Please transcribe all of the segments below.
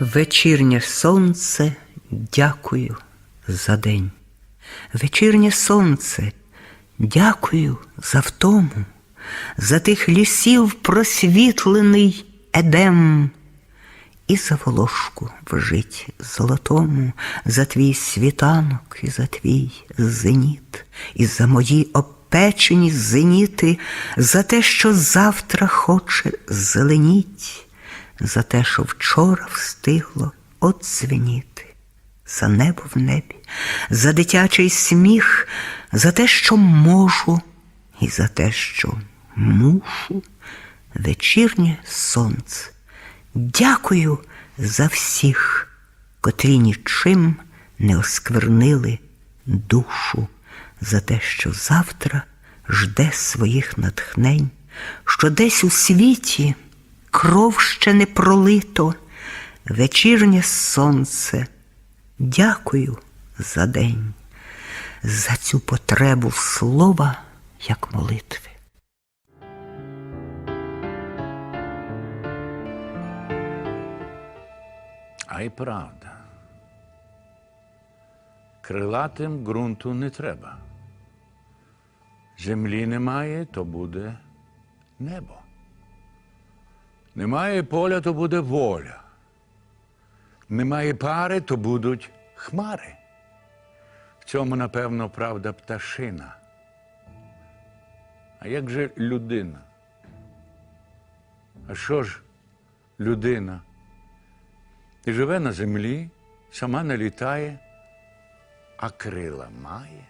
Вечірнє сонце, дякую за день. Вечірнє сонце, дякую за втому, за тих лісів просвітлений едем, і за волошку в житті золотому, за твій світанок і за твій зеніт, і за мої опечені зеніти, за те, що завтра хоче зеленіть за те, що вчора встигло одзвеніти, за небо в небі, за дитячий сміх, за те, що можу, і за те, що мушу, вечірнє сонце. Дякую за всіх, котрі нічим не осквернили душу, за те, що завтра жде своїх натхнень, що десь у світі кров ще не пролито, вечірнє сонце. Дякую за день, за цю потребу слова, як молитви. А й правда. Крилатим ґрунту не треба. Землі немає, то буде небо. Немає поля, то буде воля. Немає пари, то будуть хмари. В цьому, напевно, правда пташина. А як же людина? А що ж людина? І живе на землі, сама не літає, а крила має.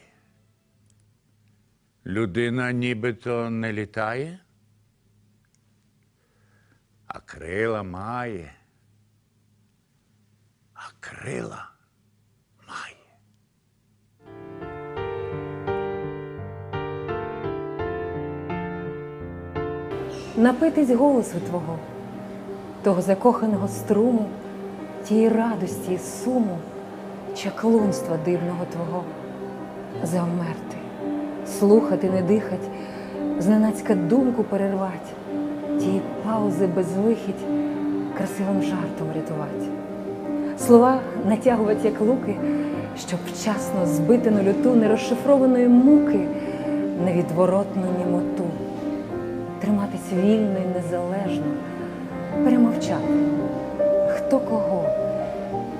Людина нібито не літає, а крила має, а крила має. напитись голосу Твого, того закоханого струму, тієї радості і суму, чаклунства дивного Твого, завмерти, слухати, не дихать, зненацька думку перервать, тії паузи безвихідь красивим жартом рятувати. Слова натягувати, як луки, щоб вчасно збити на люту нерозшифрованої муки, невідворотну німоту триматись вільно і незалежно, перемовчати, хто кого,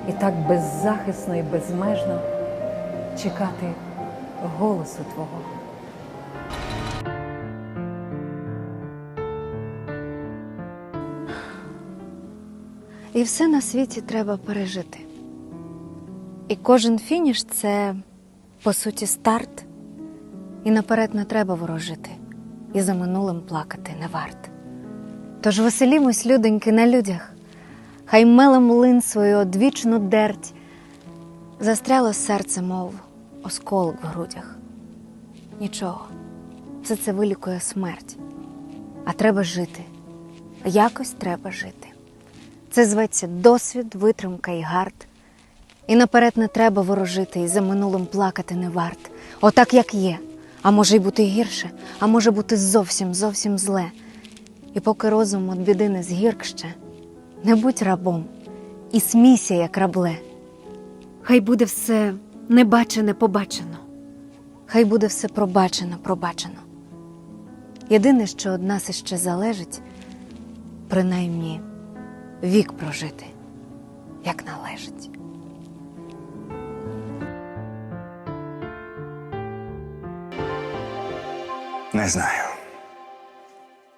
і так беззахисно і безмежно чекати голосу Твого. І все на світі треба пережити. І кожен фініш це, по суті, старт. І наперед не треба ворожити, і за минулим плакати не варт. Тож веселімось, людоньки, на людях, хай меле млин свою одвічну дерть, застряло серце, мов осколок в грудях. Нічого, все це вилікує смерть. А треба жити. Якось треба жити. Це зветься досвід, витримка і гард. І наперед не треба ворожити, і за минулим плакати не варт. Отак, як є. А може й бути гірше, а може бути зовсім, зовсім зле. І поки розум від біди не згірк не будь рабом і смійся, як рабле. Хай буде все небачене побачено. Хай буде все пробачено, пробачено. Єдине, що від нас іще залежить, принаймні вік прожити, як належить. Не знаю,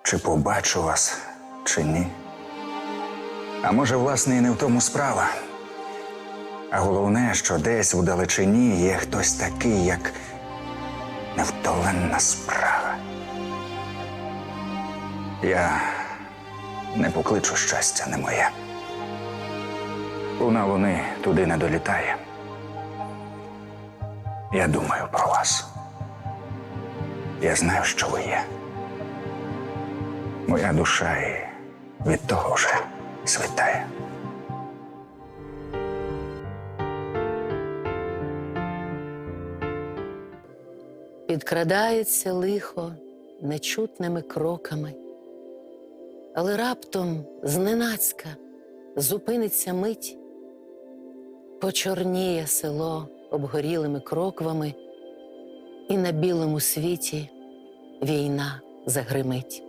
чи побачу вас, чи ні. А може, власне, і не в тому справа. А головне, що десь в далечині є хтось такий, як невдоленна справа. Я не покличу щастя не моє. Луна луни туди не долітає. Я думаю про вас. Я знаю, що ви є. Моя душа і від того вже світає. Підкрадається лихо нечутними кроками, але раптом зненацька зупиниться мить, почорніє село обгорілими кроквами, і на білому світі війна загримить.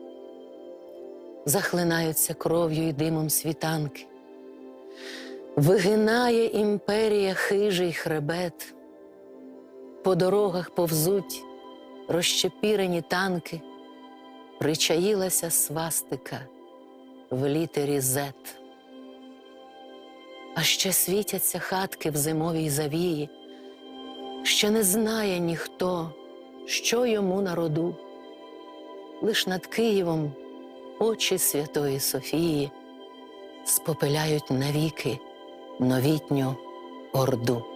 Захлинаються кров'ю і димом світанки, вигинає імперія хижий хребет. По дорогах повзуть розчепірені танки, причаїлася свастика в літері зет. А ще світяться хатки в зимовій завії, ще не знає ніхто, що йому на роду, лиш над Києвом очі Святої Софії спопиляють навіки новітню орду.